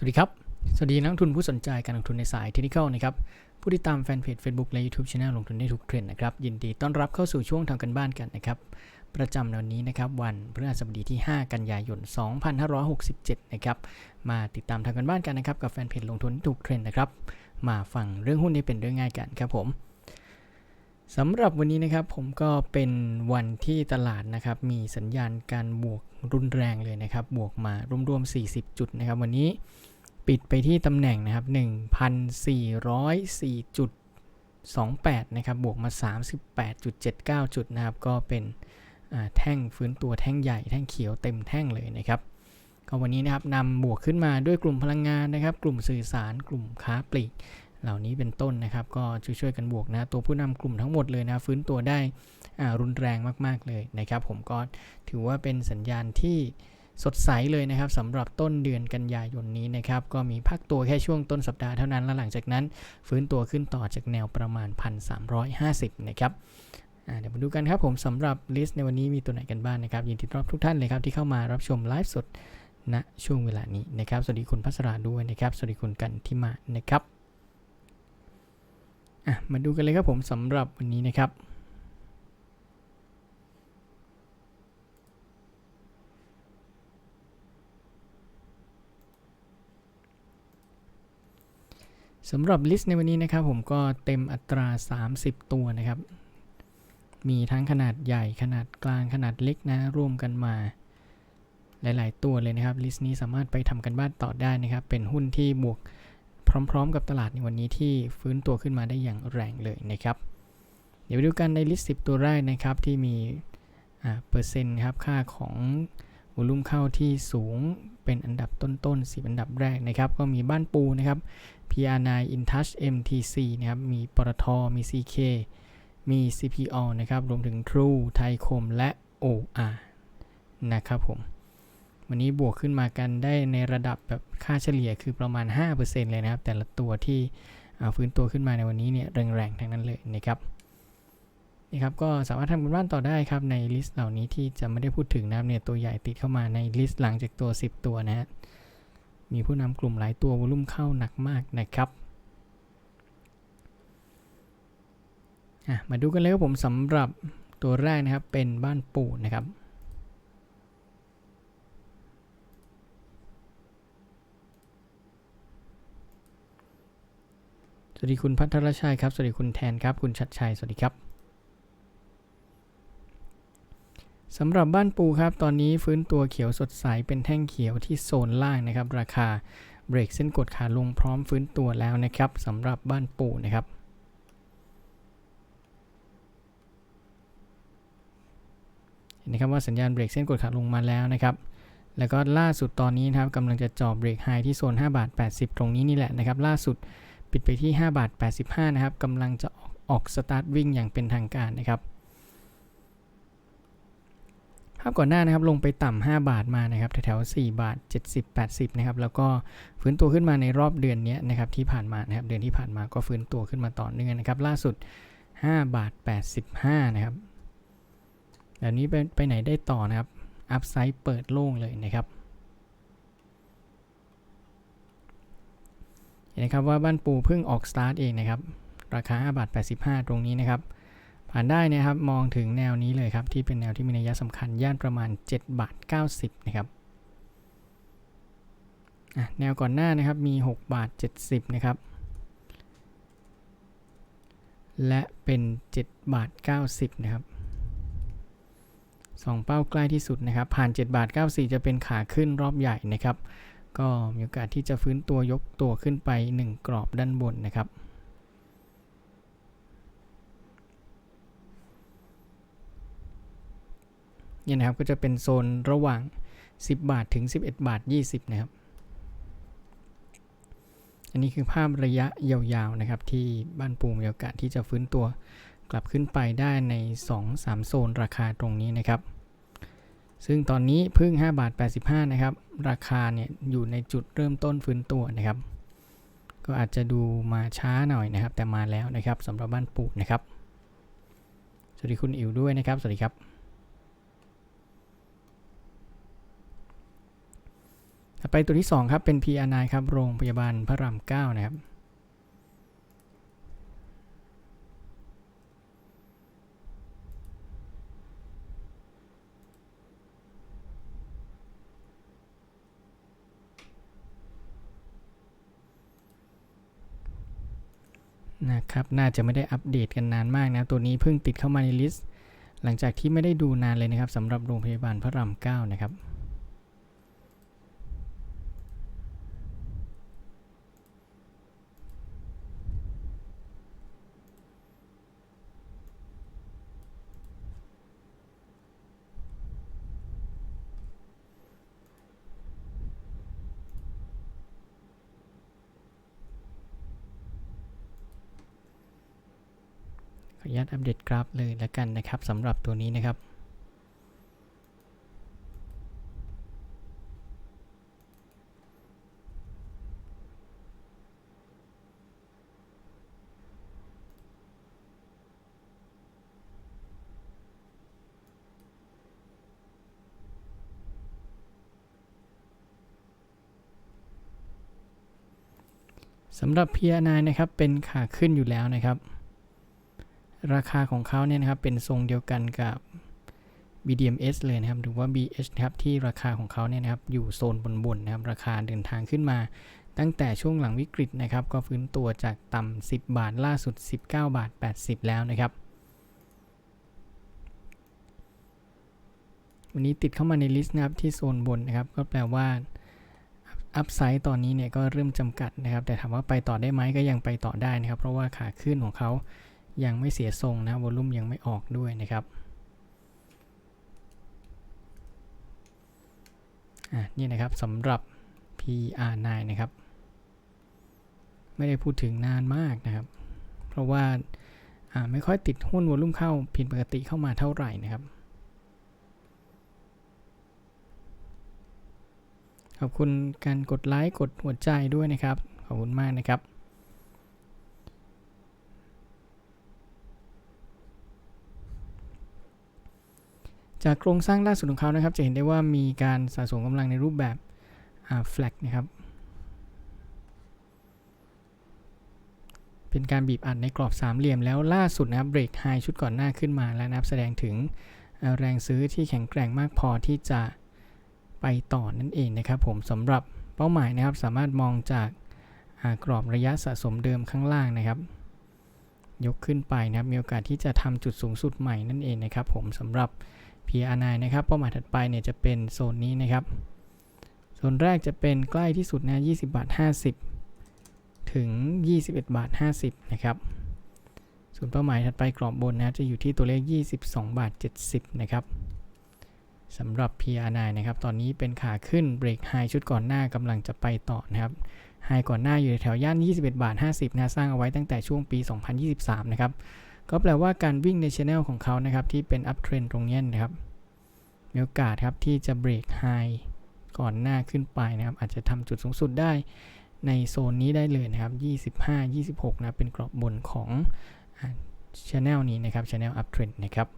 สวัสดีครับ สวัสดีนักทุนผู้สนใจการลงทุนในสายเทคนิคนะครับ ผู้ที่ตามแฟนเพจ Facebook และ YouTube Channel ลงทุนได้ทุกเทรนด์นะครับ ยินดีต้อนรับเข้าสู่ช่วงทำกันบ้านกันนะครับ ประจำวันนี้นะครับ วันพฤหัสบดีที่ 5 กันยายน 2567 นะครับ มาติดตามทำกันบ้านกันนะครับ กับแฟนเพจลงทุนทุกเทรนด์นะครับ มาฟังเรื่องหุ้นนี้เป็นเรื่องง่ายกันครับผม สำหรับวันนี้นะครับผมก็เป็นวันที่ตลาดนะครับ มีสัญญาณการบวกรุนแรงเลยนะครับ บวกมารวมๆ 40 จุดนะครับ วันนี้ปิดไปที่ตำแหน่งนะครับ 1,404.28 นะครับ บวกมา 38.79 จุดนะครับ ก็เป็นแท่งฟื้นตัวแท่งใหญ่แท่งเขียวเต็มแท่งเลยนะครับก็วันนี้นะครับนำบวกขึ้นมาด้วยกลุ่มพลังงานนะครับ กลุ่มสื่อสารกลุ่มค้าปลีก เหล่านี้เป็นต้นนะครับ ก็ช่วยๆกันบวกนะ ตัวผู้นำกลุ่มทั้งหมดเลยนะ ฟื้นตัวได้รุนแรงมากๆเลยนะครับ ผมก็ถือว่าเป็นสัญญาณที่สดใสเลยนะครับสำหรับต้นเดือนกันยายนนี้นะครับ ก็มีพักตัวแค่ช่วงต้นสัปดาห์เท่านั้น แล้วหลังจากนั้น ฟื้นตัวขึ้นต่อจากแนวประมาณ 1,350 นะครับเดี๋ยวมาดูกันครับผมสำหรับลิสต์ในวันนี้มีตัวไหนกันบ้างนะครับ ยินดีต้อนรับทุกท่านเลยครับที่เข้ามารับชมไลฟ์สดณช่วงเวลานี้นะครับ สวัสดีคุณพัสราด้วยนะครับ สวัสดีคุณกันที่มานะครับ มาดูกันเลยครับผมสำหรับวันนี้นะครับสำหรับลิสต์ในวันนี้นะครับผมก็เต็มอัตรา 30 ตัวนะครับ มีทั้งขนาดใหญ่ขนาดกลางขนาดเล็กนะร่วมกันมาหลาย ๆ ตัวเลยนะครับ ลิสต์นี้สามารถไปทำกันบ้านต่อได้นะครับ เป็นหุ้นที่บวก พร้อมๆ กับตลาดในวันนี้ที่ฟื้นตัวขึ้นมาได้อย่างแรงเลยนะครับ เดี๋ยวไปดูกันในลิสต์ 10 ตัวแรกนะครับที่มีเปอร์เซ็นต์ครับค่าของวอลุ่มเข้าที่สูงเป็นอันดับต้นๆ10 อันดับแรกนะครับ ก็มีบ้านปูนะครับ PR9 InTouch MTC นะครับ มีปตทมี CK มี CPO นะครับ รวมถึง True ไทยคม และ OR นะครับผม วันนี้บวกขึ้นมากันได้ในระดับแบบค่าเฉลี่ยคือประมาณ 5%เลยนะครับ แต่ละตัวที่ฟื้นตัวขึ้นมาในวันนี้เนี่ยแรงๆทั้งนั้นเลยนะครับนี่ครับก็สามารถทำกันบ้านต่อได้ครับในลิสต์เหล่านี้ที่จะไม่ได้พูดถึงนะครับเนี่ยตัวใหญ่ติดเข้ามาในลิสต์หลังจากตัว 10 ตัวนะฮะมีผู้นำกลุ่มหลายตัววอลุ่มเข้าหนักมากนะครับมาดูกันเลยครับผมสำหรับตัวแรกนะครับเป็นบ้านปู่นะครับ สวัสดีคุณพัทรชัยครับ สวัสดีคุณแทนครับ คุณชัดชัย สวัสดีครับ สำหรับบ้านปูครับ ตอนนี้ฟื้นตัวเขียวสดใส เป็นแท่งเขียวที่โซนล่างนะครับ ราคาเบรกเส้นกดขาลงพร้อมฟื้นตัวแล้วนะครับสำหรับบ้านปูนะครับเห็นนะครับว่าสัญญาณเบรกเส้นกดขาลงมาแล้วนะครับแล้วก็ล่าสุดตอนนี้นะครับกำลังจะจ่อเบรกไฮที่โซน 5 บาท 80 ตรงนี้นี่แหละนะครับ ล่าสุด ปิดไปที่ 5 บาท 85 นะครับกำลังจะออกออกสตาร์ทวิ่งอย่างเป็นทางการนะครับภาพก่อนหน้านะครับลงไปต่ำ5บาทมานะครับแถวๆ4บาท 70 80นะครับแล้วก็ฟื้นตัวขึ้นมาในรอบเดือนนี้นะครับที่ผ่านมานะครับเดือนที่ผ่านมาก็ฟื้นตัวขึ้นมาต่อเนื่องนะครับล่าสุด 5 บาท 85นะครับแบบนี้ไปไปไหนได้ต่อนะครับอัพไซด์เปิดโล่งเลยนะครับ เห็ นนะครับว่าบ้านปูเพิ่งออกสตาร์ทเองนะครับ ราคา5บาท85 ตรงนี้นะครับ ผ่านได้นะครับมองถึงแนวนี้เลยครับ ที่เป็นแนวที่มีนัยสำคัญย่านประมาณ7บาท90 นะครับแนวก่อนหน้านะครับมี 6 บาท 70 นะครับ และเป็น 7 บาท 90 นะครับสองเป้าใกล้ที่สุดนะครับ ผ่าน 7 บาท 94 จะเป็นขาขึ้นรอบใหญ่นะครับ ก็มีโอกาสที่จะฟื้นตัวยกตัวขึ้นไป 1 กรอบด้านบนนะครับเนี่ยนะครับก็จะเป็นโซนระหว่าง 10 บาทถึง 11 บาท 20 นะครับ อันนี้คือภาพระยะยาวๆนะครับ ที่บ้านปูมีโอกาสที่จะฟื้นตัวกลับขึ้นไปได้ใน 2-3 โซนราคาตรงนี้นะครับ ซึ่งตอนนี้พึ่ง5บาท85 นะครับ ราคาเนี่ยอยู่ในจุดเริ่มต้นฟื้นตัวนะครับ ก็อาจจะดูมาช้าหน่อยนะครับ แต่มาแล้วนะครับสำหรับบ้านปูนะครับ สวัสดีคุณอิ๋วด้วยนะครับ สวัสดีครับไปตัวที่ 2 ครับ เป็น PR9 ครับ โรงพยาบาลพระราม 9 นะครับ นะครับ น่าจะไม่ได้อัปเดตกันนานมากนะ ตัวนี้เพิ่งติดเข้ามาในลิสต์ หลังจากที่ไม่ได้ดูนานเลยนะครับสำหรับโรงพยาบาลพระราม 9 นะครับ ข อัปเดตกราฟเลยแล้วกันนะครับสำหรับตัวนี้นะครับสำหรับ PR9 นะครับเป็นขาขึ้นอยู่แล้วนะครับ ราคาของเขาเนี่ยนะครับเป็นทรงเดียวกันกับ BDMs เลยนะครับหรือว่า BH นะครับที่ราคาของเขาเนี่ยนะครับอยู่โซนบนๆนะครับราคาเดินทางขึ้นมา ตั้งแต่ช่วงหลังวิกฤตนะครับ ก็ฟื้นตัวจากต่ำ10 บาทล่าสุด 19 บาท 80 แล้วนะครับ วันนี้ติดเข้ามาในลิสต์นะครับที่โซนบนนะครับก็แปลว่าอัพไซด์ตอนนี้เนี่ยก็เริ่มจำกัดนะครับ แต่ถามว่าไปต่อได้ไหมก็ยังไปต่อได้นะครับ เพราะว่าขาขึ้นของเขา ยังไม่เสียทรงนะวอลุ่มยังไม่ออกด้วยนะครับอะนี่นะครับสำหรับ PR9 นะครับ ไม่ได้พูดถึงนานมากนะครับ เพราะว่าไม่ค่อยติดหุ้นวอลุ่มเข้าผิดปกติเข้ามาเท่าไหร่นะครับ ขอบคุณการกดไลค์กดหัวใจด้วยนะครับ ขอบคุณมากนะครับ จากโครงสร้างล่าสุดของเขานะครับ จะเห็นได้ว่ามีการสะสมกำลังในรูปแบบแฟลกนะครับ เป็นการบีบอัดในกรอบสามเหลี่ยมแล้วล่าสุดนะครับเบรกไฮชุดก่อนหน้าขึ้นมาแล้วนะครับแสดงถึงแรงซื้อที่แข็งแกร่งมากพอที่จะไปต่อนั่นเองนะครับผมสำหรับเป้าหมายนะครับสามารถมองจากกรอบระยะสะสมเดิมข้างล่างนะครับ ยกขึ้นไปนะครับมีโอกาสที่จะทำจุดสูงสุดใหม่นั่นเองนะครับผมสำหรับ PR9 นะครับ เป้าหมายถัดไปเนี่ยจะเป็นโซนนี้นะครับ โซนแรกจะเป็นใกล้ที่สุดนะ20บาท50 ถึง 21บาท50 นะครับ ส่วนเป้าหมายถัดไปกรอบบนนะจะอยู่ที่ตัวเลข 22บาท70 นะครับสำหรับ PR9 นะครับ ตอนนี้เป็นขาขึ้นเบรกไฮชุดก่อนหน้ากำลังจะไปต่อนะครับไฮก่อนหน้าอยู่แถวย่าน 21 บาท 50นะสร้างเอาไว้ตั้งแต่ช่วงปี 2023 นะครับ ก็แปลว่าการวิ่งในช anel ของเขานะครับ ที่เป็น up trend ตรงนี้นะครับ มีโอกาสครับที่จะเบรกไฮก่อนหน้าขึ้นไปนะครับ อาจจะทำจุดสูงสุดได้ในโซนนี้ได้เลยนะครับ 25 26 นะเป็นกรอบบนของช anel นี้นะครับ channel up trend นะครับ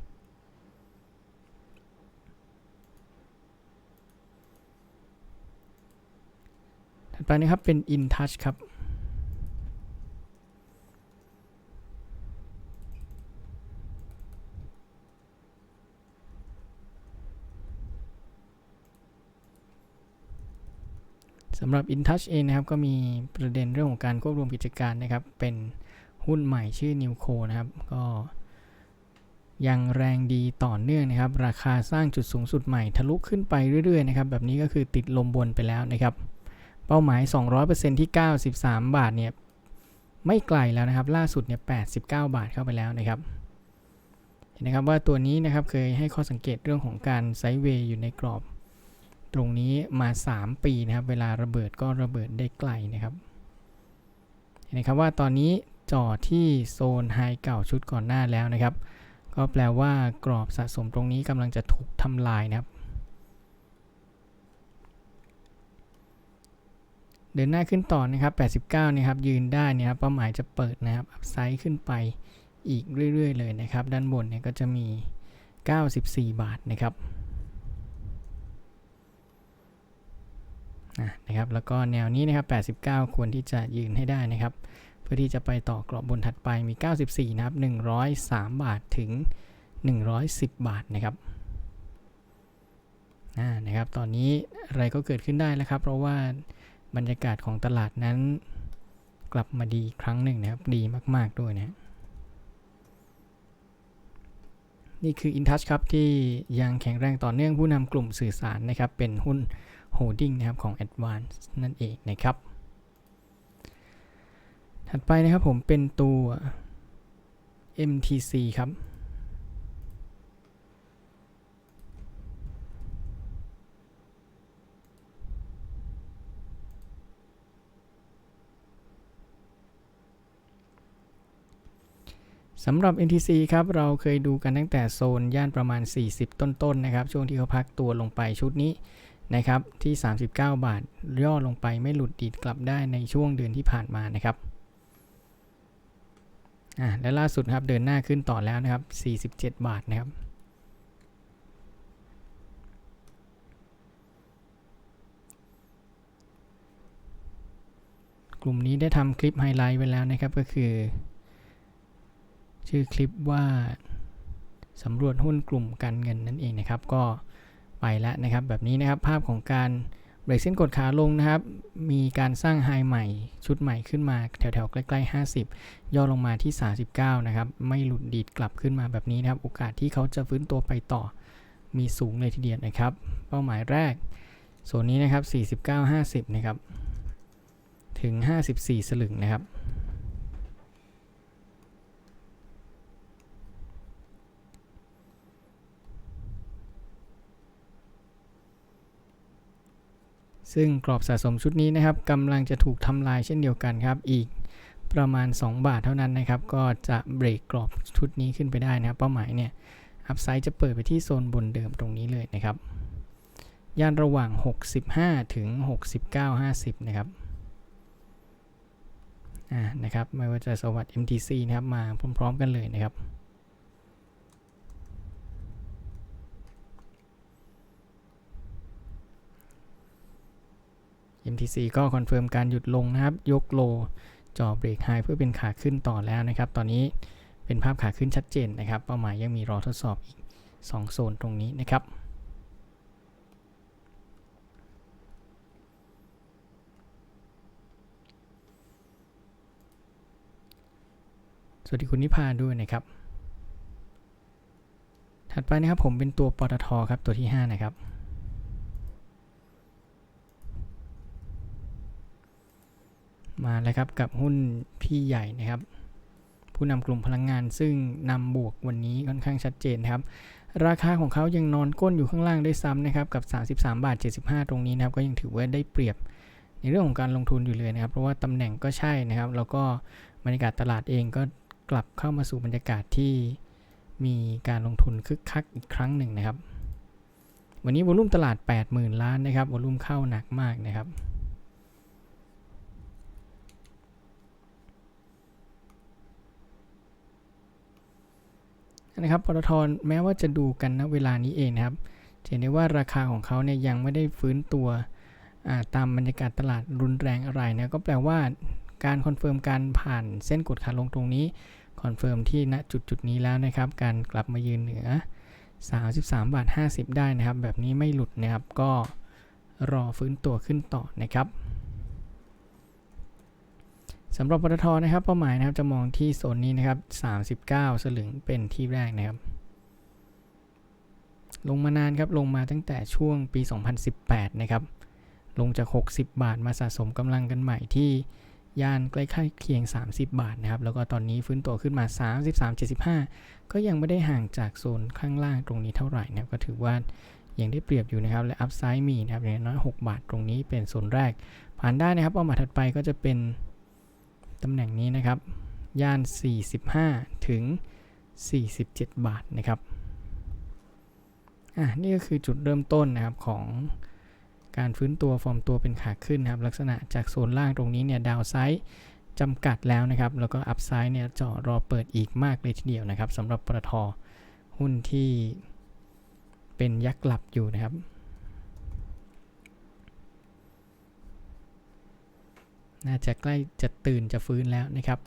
ถัดไปนะครับเป็น in touch ครับ สำหรับ InTouch เองนะครับก็มีประเด็นเรื่องของการควบรวมกิจการนะครับ เป็นหุ้นใหม่ชื่อ Newco นะครับ ก็ยังแรงดีต่อเนื่องนะครับ ราคาสร้างจุดสูงสุดใหม่ทะลุขึ้นไปเรื่อยๆนะครับ แบบนี้ก็คือติดลมบนไปแล้วนะครับ เป้าหมาย 200%ที่ 93 บาทเนี่ยไม่ไกลแล้วนะครับ ล่าสุดเนี่ย89 บาทเข้าไปแล้วนะครับ เห็นนะครับว่าตัวนี้นะครับเคยให้ข้อสังเกตเรื่องของการไซด์เวย์อยู่ในกรอบ ตรงนี้มา 3 ปีนะครับ เวลาระเบิดก็ระเบิดได้ไกลนะครับ เห็นนะครับว่าตอนนี้จอที่โซนไฮเก่าชุดก่อนหน้าแล้วนะครับ ก็แปลว่ากรอบสะสมตรงนี้กำลังจะถูกทำลายนะครับ เดินหน้าขึ้นต่อนะครับ 89 นะครับ ยืนได้นะครับ เป้าหมายจะเปิดนะครับ อัพไซด์ขึ้นไปอีกเรื่อย ๆ เลยนะครับ ด้านบนเนี่ยก็จะมี 94 บาทนะครับ นะครับ แล้วก็แนวนี้นะครับ 89 ควรที่จะยืนให้ได้นะครับ เพื่อที่จะไปต่อกรอบบนถัดไปมี 94 นะครับ 103 บาทถึง 110 บาทนะครับนะครับ ตอนนี้อะไรก็เกิดขึ้นได้แล้วครับ เพราะว่าบรรยากาศของตลาดนั้นกลับมาดีครั้งหนึ่งนะครับ ดีมาก ๆ ด้วยนะนี่คือ InTouch ครับ ที่ยังแข็งแรงต่อเนื่องผู้นำกลุ่มสื่อสารนะครับ เป็นหุ้น โฮดดิ้งนะครับของ Advance นั่นเองนะครับ ถัดไปนะครับผมเป็นตัว MTC ครับสำหรับ NTC ครับ เราเคยดูกันตั้งแต่โซนย่านประมาณ 40 ต้นๆนนะครับ ช่วงที่เขาพักตัวลงไปชุดนี้ นะครับที่ 39 บาทย่อลงไปไม่หลุดดีดกลับได้ในช่วงเดือนที่ผ่านมานะครับอ่าและล่าสุดครับเดินหน้าขึ้นต่อแล้วนะครับ 47 บาทนะครับกลุ่มนี้ได้ทำคลิปไฮไลท์ไว้แล้วนะครับก็คือ ชื่อคลิปว่าสำรวจหุ้นกลุ่มการเงินนั่นเองนะครับ ก็ ไปแล้วนะครับ แบบนี้นะครับภาพของการเบรกเส้นกดขาลงนะครับ มีการสร้างไฮใหม่ชุดใหม่ขึ้นมาแถวๆใกล้ๆ 50 ย่อลงมาที่ 39 นะครับ ไม่หลุดดีดกลับขึ้นมาแบบนี้นะครับ โอกาสที่เขาจะฟื้นตัวไปต่อ มีสูงเลยทีเดียวนะครับ เป้าหมายแรกโซนนี้นะครับ 49 50 นะครับ ถึง 54 สลึงนะครับ ซึ่งกรอบสะสมชุดนี้นะครับกำลังจะถูกทำลายเช่นเดียวกันครับ อีกประมาณ 2 บาทเท่านั้นนะครับ ก็จะเบรกกรอบชุดนี้ขึ้นไปได้นะครับ เป้าหมายเนี่ยอัพไซด์จะเปิดไปที่โซนบนเดิมตรงนี้เลยนะครับ ย่านระหว่าง 65 ถึง 69.50 นะครับอ่านะครับ ไม่ว่าจะสวัสด์ MTC นะครับ มาพร้อม ๆ กันเลยนะครับ MTC ก็คอนเฟิร์มการหยุดลงนะครับ ยกโลจ่อเบรกไฮเพื่อเป็นขาขึ้นต่อแล้วนะครับ ตอนนี้เป็นภาพขาขึ้นชัดเจนนะครับ เป้าหมายยังมีรอทดสอบอีก 2 โซนตรงนี้นะครับสวัสดีคุณนิพาด้วยนะครับ ถัดไปนะครับผมเป็นตัวปตทครับตัวที่ 5 นะครับ มาแล้วครับกับหุ้นพี่ใหญ่นะครับ ผู้นำกลุ่มพลังงานซึ่งนำบวกวันนี้ค่อนข้างชัดเจนครับ ราคาของเขายังนอนก้นอยู่ข้างล่างได้ซ้ำนะครับกับ 33 บาท 75 ตรงนี้นะครับก็ยังถือว่าได้เปรียบในเรื่องของการลงทุนอยู่เลยนะครับเพราะว่าตำแหน่งก็ใช่นะครับ แล้วก็บรรยากาศตลาดเองก็กลับเข้ามาสู่บรรยากาศที่มีการลงทุนคึกคักอีกครั้งหนึ่งนะครับ วันนี้วอลุ่มตลาด 80,000 ล้านนะครับวอลุ่มเข้าหนักมากนะครับ นะครับปตทแม้ว่าจะดูกันณเวลานี้เองนะครับจะเห็นได้ว่าราคาของเขาเนี่ยยังไม่ได้ฟื้นตัวตามบรรยากาศตลาดรุนแรงอะไรนะก็แปลว่าการคอนเฟิร์มการผ่านเส้นกดขาลงตรงนี้คอนเฟิร์มที่ณจุดจุดนี้แล้วนะครับ การกลับมายืนเหนือ 33 บาท 50 ได้นะครับ แบบนี้ไม่หลุดนะครับก็รอฟื้นตัวขึ้นต่อนะครับ สำหรับปตทนะครับเป้าหมายนะครับจะมองที่โซนนี้นะครับ 39 สลึงเป็นที่แรกนะครับ ลงมานานครับลงมาตั้งแต่ช่วงปี 2018 นะครับ ลงจาก 60 บาทมาสะสมกำลังกันใหม่ที่ย่านใกล้ๆเคียง 30 บาทนะครับ แล้วก็ตอนนี้ฟื้นตัวขึ้นมา 33.75 ก็ยังไม่ได้ห่างจากโซนข้างล่างตรงนี้เท่าไหร่นะครับก็ถือว่ายังได้เปรียบอยู่นะครับ และอัพไซด์มีนะครับอย่างน้อย 6 บาทตรงนี้เป็นโซนแรก ผ่านได้นะครับเป้าหมายถัดไปก็จะเป็น ตำแหน่งนี้นะครับ ย่าน 45 ถึง 47 บาทนะครับ อะนี่ก็คือจุดเริ่มต้นนะครับของการฟื้นตัวฟอร์มตัวเป็นขาขึ้นนะครับลักษณะจากโซนล่างตรงนี้เนี่ยดาวไซด์จำกัดแล้วนะครับ แล้วก็อัพไซด์เนี่ยจะรอเปิดอีกมากเลยทีเดียวนะครับสำหรับปตทหุ้นที่เป็นยักษ์หลับอยู่นะครับ น่าจะใกล้จะตื่นจะฟื้นแล้วนะครับ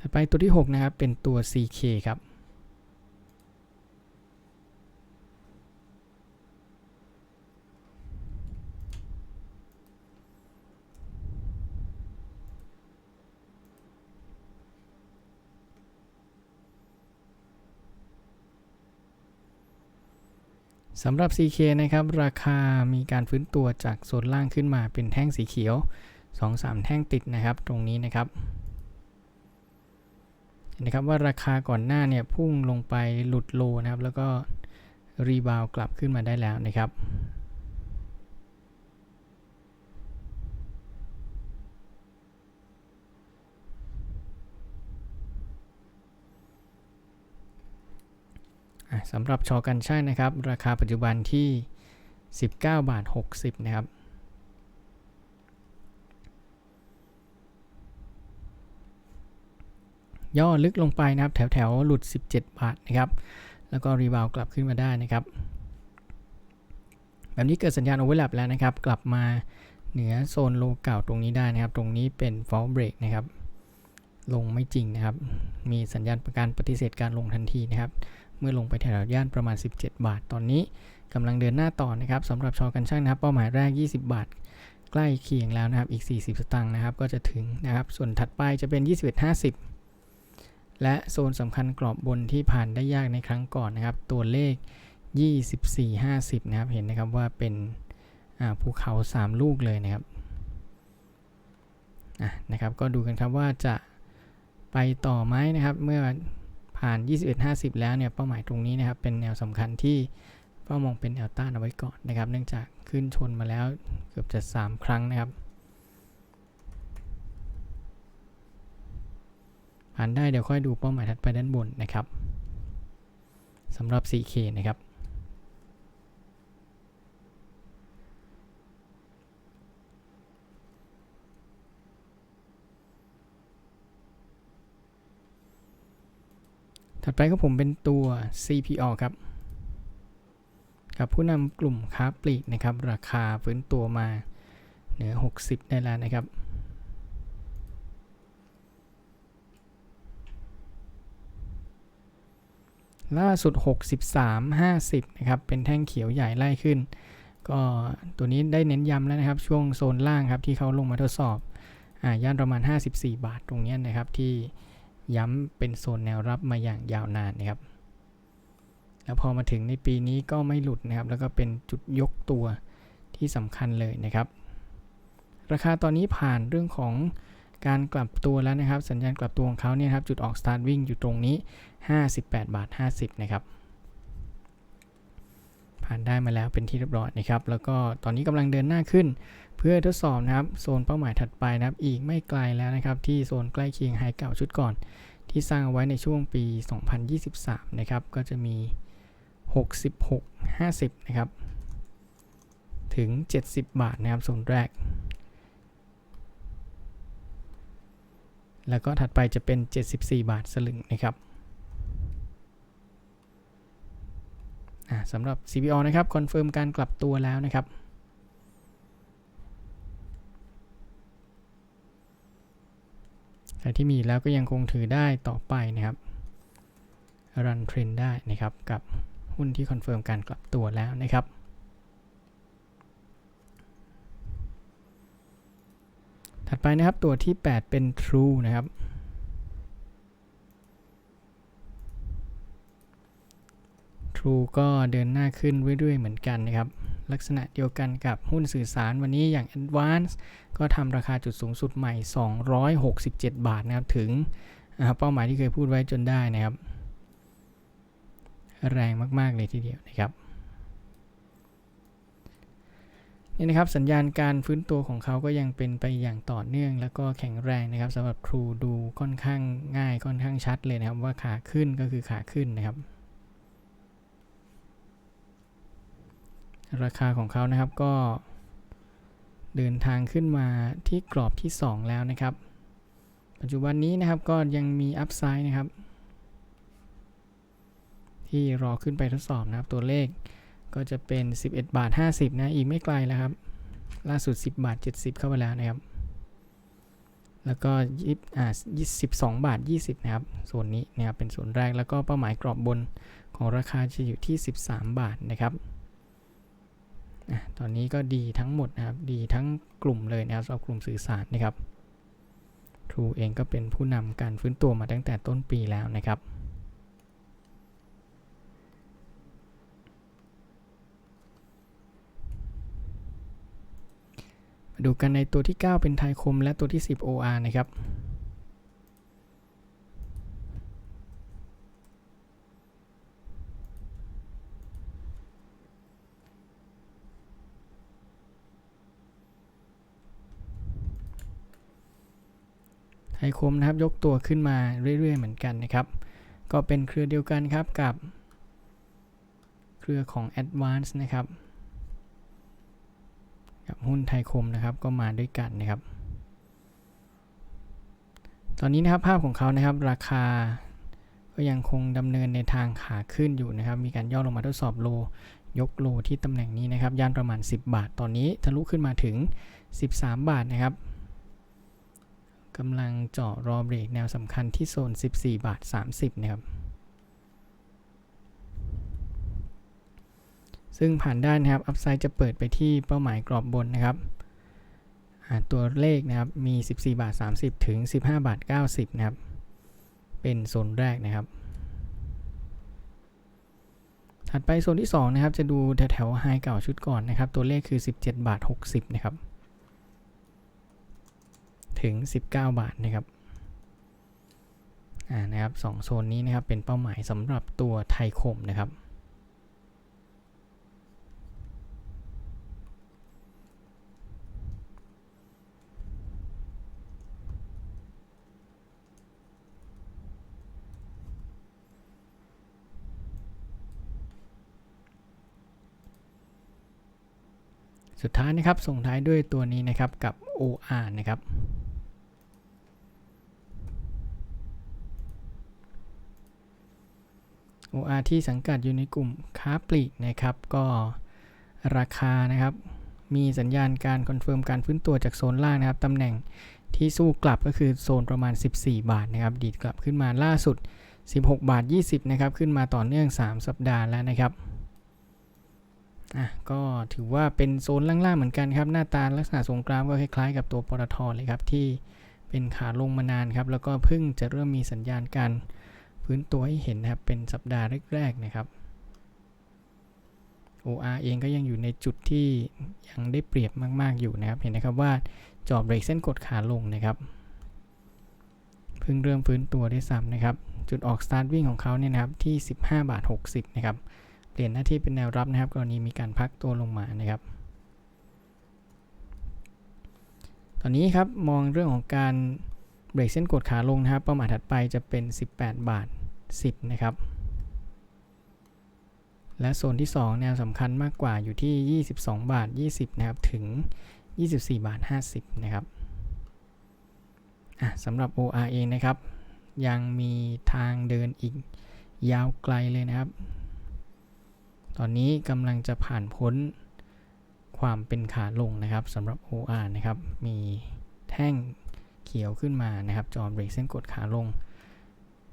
ถัดไปตัวที่ 6 นะครับ เป็นตัว CK ครับ สำหรับ CK นะครับ ราคามีการฟื้นตัวจากโซนล่างขึ้นมาเป็นแท่งสีเขียว 2-3 แท่งติดนะครับ ตรงนี้นะครับนะครับว่าราคาก่อนหน้าเนี่ยพุ่งลงไปหลุดโลนะครับ แล้วก็รีบาวกลับขึ้นมาได้แล้วนะครับ สำหรับชอกันช่างนะครับ ราคาปัจจุบันที่ 19บาท60 นะครับ ย่อลึกลงไปนะครับ แถวแถวหลุด 17 บาทนะครับ แล้วก็รีบาวกลับขึ้นมาได้นะครับ แบบนี้เกิดสัญญาณโอเวอร์แลปแล้วนะครับ กลับมาเหนือโซนโลเก่าตรงนี้ได้นะครับ ตรงนี้เป็น fall break นะครับ ลงไม่จริงนะครับ มีสัญญาณประการปฏิเสธการลงทันทีนะครับ เมื่อลงไปแถวย่านประมาณ 17 บาท ตอนนี้กำลังเดินหน้าต่อนะครับสำหรับชอกันช่างนะครับ เป้าหมายแรก 20 บาท ใกล้เคียงแล้วนะครับ อีก 40 สตางค์นะครับ ก็จะถึงนะครับ ส่วนถัดไปจะเป็น 21.50 และโซนสำคัญกรอบบนที่ผ่านได้ยากในครั้งก่อนนะครับ ตัวเลข 24.50 นะครับ เห็นนะครับว่าเป็นภูเขา 3 ลูกเลยนะครับนะครับ ก็ดูกันครับว่าจะไปต่อไหมนะครับ เมื่อ ผ่าน 21.50 แล้วเนี่ยเป้าหมายตรงนี้นะครับเป็นแนวสำคัญที่เป้ามองเป็นแนวต้านเอาไว้ก่อนนะครับ เนื่องจากขึ้นชนมาแล้วเกือบจะ 3 ครั้งนะครับผ่านได้เดี๋ยวค่อยดูเป้าหมายถัดไปด้านบนนะครับสำหรับ 4K นะครับ ถัดไปก็ผมเป็นตัว CPO ครับ กับผู้นำกลุ่มค้าปลีกนะครับ ราคาฟื้นตัวมาเหนือ 60 ได้แล้วนะครับ ล่าสุด 63 50 นะครับ เป็นแท่งเขียวใหญ่ไล่ขึ้น ก็ตัวนี้ได้เน้นย้ำแล้วนะครับ ช่วงโซนล่างครับที่เขาลงมาทดสอบอย่านประมาณ 54 บาทตรงนี้นะครับที่ ย้ำเป็นโซนแนวรับมาอย่างยาวนานนะครับ แล้วพอมาถึงในปีนี้ก็ไม่หลุดนะครับ แล้วก็เป็นจุดยกตัวที่สำคัญเลยนะครับ ราคาตอนนี้ผ่านเรื่องของการกลับตัวแล้วนะครับ สัญญาณกลับตัวของเขาเนี่ยครับ จุดออกสตาร์ทวิ่งอยู่ตรงนี้ 58 บาท 50 นะครับ ผ่านได้มาแล้วเป็นที่เรียบร้อยนะครับแล้วก็ตอนนี้กำลังเดินหน้าขึ้น เพื่อทดสอบนะครับโซนเป้าหมายถัดไปนะครับอีกไม่ไกลแล้วนะครับที่โซนใกล้เคียงไฮเก่าชุดก่อน ที่สร้างเอาไว้ในช่วงปี 2023 นะครับก็จะมี 66 50 นะครับ ถึง 70 บาทนะครับโซนแรก แล้วก็ถัดไปจะเป็น 74 บาทสลึงนะครับอ่า สำหรับ CPO นะครับคอนเฟิร์มการกลับตัวแล้วนะครับใครที่มีแล้วก็ยังคงถือได้ต่อไปนะครับรันเทรนได้นะครับกับหุ้นที่คอนเฟิร์มการกลับตัวแล้วนะครับถัดไปนะครับตัวที่ 8 เป็น True นะครับ True ก็เดินหน้าขึ้นเรื่อยๆเหมือนกันนะครับ ลักษณะเดียวกันกับหุ้นสื่อสารวันนี้อย่าง Advance ก็ทำราคาจุดสูงสุดใหม่ 267 บาทนะครับ ถึงเป้าหมายที่เคยพูดไว้จนได้นะครับ แรงมากๆเลยทีเดียวนะครับนี่นะครับสัญญาณการฟื้นตัวของเขาก็ยังเป็นไปอย่างต่อเนื่อง แล้วก็แข็งแรงนะครับสำหรับครูดูค่อนข้างง่ายค่อนข้างชัดเลยนะครับว่าขาขึ้นก็คือขาขึ้นนะครับ ราคาของเขานะครับก็ เดินทางขึ้นมาที่กรอบที่ 2 แล้วนะครับ ปัจจุบันนี้นะครับก็ยังมีอัพไซด์นะครับ ที่รอขึ้นไปทดสอบนะครับ ตัวเลขก็จะเป็น 11 บาท 50 นะ อีกไม่ไกลแล้วครับ ล่าสุด 10 บาท 70 เข้าไปแล้วนะครับ แล้วก็ยิบอ่า22บาท 20 นะครับส่วนนี้นะครับเป็นส่วนแรกแล้วก็เป้าหมายกรอบบนของราคาจะอยู่ที่ 13 บาทนะครับ ตอนนี้ก็ดีทั้งหมดนะครับ ดีทั้งกลุ่มเลยนะครับสำหรับกลุ่มสื่อสารนะครับ True เองก็เป็นผู้นำการฟื้นตัวมาตั้งแต่ต้นปีแล้วนะครับมาดูกันในตัวที่ 9 เป็นไทยคมและตัวที่ 10 OR นะครับ ไทยคมนะครับยกตัวขึ้นมาเรื่อยๆเหมือนกันนะครับ ก็เป็นเครือเดียวกันครับกับ เครือของ Advance นะครับ กับหุ้นไทยคมนะครับก็มาด้วยกันนะครับ ตอนนี้นะครับภาพของเขานะครับราคาก็ยังคงดำเนินในทางขาขึ้นอยู่นะครับ มีการย่อลงมาทดสอบโล ยกโลที่ตำแหน่งนี้นะครับ ย่านประมาณ 10 บาท ตอนนี้ทะลุขึ้นมาถึง 13 บาทนะครับ กำลังเจาะรอเบรกแนวสำคัญที่โซน 14 บาท 30 นะครับ ซึ่งผ่านได้นะครับ อัพไซด์จะเปิดไปที่เป้าหมายกรอบบนนะครับ ตัวเลขนะครับ มี 14 บาท 30 ถึง 15 บาท 90 นะครับ เป็นโซนแรกนะครับ ถัดไปโซนที่ 2 นะครับ จะดูแถวๆไฮเก่าชุดก่อนนะครับ ตัวเลขคือ 17 บาท 60 นะครับ ถึง 19 บาทนะครับอ่านะครับสโซนนี้นะครับเป็นเป้าหมายสำหรับตัวไทยคมนะครับสุดท้ายนะครับส่งท้ายด้วยตัวนี้นะครับกับ OR นะครับ OR ที่สังกัดอยู่ในกลุ่มค้าปลีกนะครับ ก็ราคานะครับ มีสัญญาณการคอนเฟิร์มการฟื้นตัวจากโซนล่างนะครับตำแหน่งที่สู้กลับก็คือโซนประมาณ 14 บาทนะครับ ดีดกลับขึ้นมาล่าสุด 16 บาท 20 นะครับ ขึ้นมาต่อเนื่อง 3 สัปดาห์แล้วนะครับอะก็ถือว่าเป็นโซนล่างๆเหมือนกันครับ หน้าตาลักษณะทรงกราฟก็คล้ายๆ กับตัวปตทเลยครับ ที่เป็นขาลงมานานครับ แล้วก็เพิ่งจะเริ่มมีสัญญาณการ ฟื้นตัวให้เห็นนะครับ เป็นสัปดาห์แรกๆนะครับ OR เองก็ยังอยู่ในจุดที่ยังได้เปรียบมากๆอยู่นะครับ เห็นนะครับว่าจอบเบรกเส้นกดขาลงนะครับ เพิ่งเริ่มฟื้นตัวได้ซ้ำนะครับ จุดออกสตาร์ทวิ่งของเขาเนี่ยนะครับที่ 15 บาท 60 นะครับ เปลี่ยนหน้าที่เป็นแนวรับนะครับ กรณีมีการพักตัวลงมานะครับ ตอนนี้ครับมองเรื่องของการเบรกเส้นกดขาลงนะครับ เป้าหมายถัดไปจะเป็น 18 บาท 10 นะครับ และโซนที่ 2 แนวสำคัญมากกว่าอยู่ที่ 22 บาท 20 นะครับ ถึง 24 บาท 50 นะครับสำหรับ OR เองนะครับ ยังมีทางเดินอีกยาวไกลเลยนะครับ ตอนนี้กำลังจะผ่านพ้นความเป็นขาลงนะครับสำหรับ OR นะครับ มีแท่งเขียวขึ้นมานะครับ จอมเบรกเส้นกดขาลง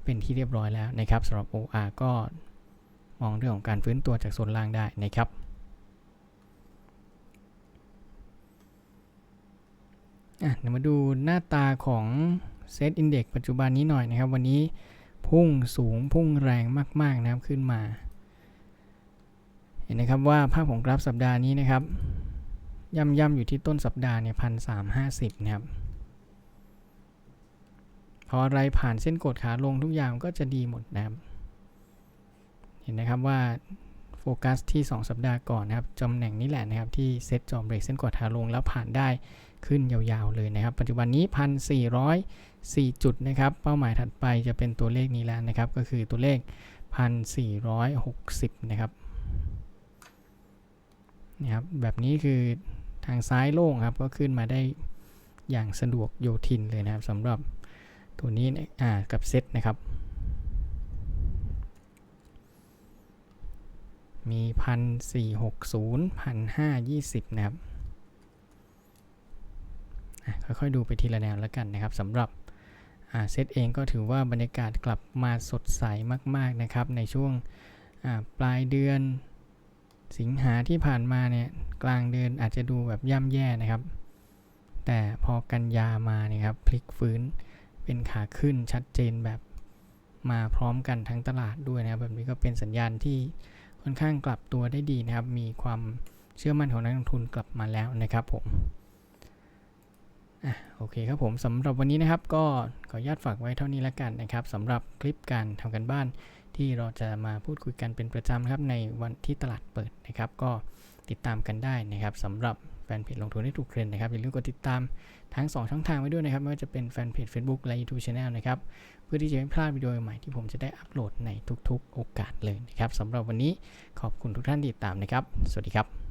เป็นที่เรียบร้อยแล้วนะครับสำหรับ OR ก็มองเรื่องของการฟื้นตัวจากโซนล่างได้นะครับอะเดี๋ยวมาดูหน้าตาของเซตอินเด็กปัจจุบันนี้หน่อยนะครับ วันนี้พุ่งสูงพุ่งแรงมาก ๆ นะครับขึ้นมา เห็นนะครับว่าภาพของกราฟสัปดาห์นี้นะครับ ย่ำย่ำอยู่ที่ต้นสัปดาห์เนี่ยพันสามห้าสิบนะครับ พออะไรผ่านเส้นกดขาลงทุกอย่างก็จะดีหมดนะครับ เห็นนะครับว่าโฟกัสที่ 2 สัปดาห์ก่อนนะครับตำแหน่งนี้แหละนะครับที่เซ็ตจอมเบรกเส้นกดขาลงแล้วผ่านได้ขึ้นยาวๆเลยนะครับ ปัจจุบันนี้ 1,404 จุดนะครับ เป้าหมายถัดไปจะเป็นตัวเลขนี้แล้วนะครับ ก็คือตัวเลข 1,460 นะครับนะครับ แบบนี้คือทางซ้ายโล่งครับ ก็ขึ้นมาได้อย่างสะดวกโยทินเลยนะครับสำหรับ ตัวนี้นะอ่ากับเซตนะครับ มีพันสี่หกศูนย์พันห้ายี่สิบนะครับค่อยๆดูไปทีละแนวแล้วกันนะครับสำหรับเซตเองก็ถือว่าบรรยากาศกลับมาสดใสมากๆนะครับ ในช่วงปลายเดือนสิงหาที่ผ่านมาเนี่ยกลางเดือนอาจจะดูแบบย่ำแย่นะครับ แต่พอกันยามาเนี่ยครับพลิกฟื้น เป็นขาขึ้นชัดเจนแบบมาพร้อมกันทั้งตลาดด้วยนะครับแบบนี้ก็เป็นสัญญาณที่ค่อนข้างกลับตัวได้ดีนะครับ มีความเชื่อมั่นของนักลงทุนกลับมาแล้วนะครับผมอะโอเคครับผมสำหรับวันนี้นะครับ ก็ขออนุญาตฝากไว้เท่านี้แล้วกันนะครับสำหรับคลิปการทำกันบ้านที่เราจะมาพูดคุยกันเป็นประจำครับในวันที่ตลาดเปิดนะครับ ก็ติดตามกันได้นะครับสำหรับ แฟนเพจลงทุนให้ถูกเทรนนะครับอย่าลืมกดติดตามทั้ง 2 ช่องทางไว้ด้วยนะครับไม่ว่าจะเป็นแฟนเพจ Facebook และ YouTube Channel นะครับเพื่อที่จะไม่พลาดวิดีโอใหม่ที่ผมจะได้อัปโหลดในทุกๆ โอกาสเลยนะครับสำหรับวันนี้ขอบคุณทุกท่านที่ติดตามนะครับ สวัสดีครับ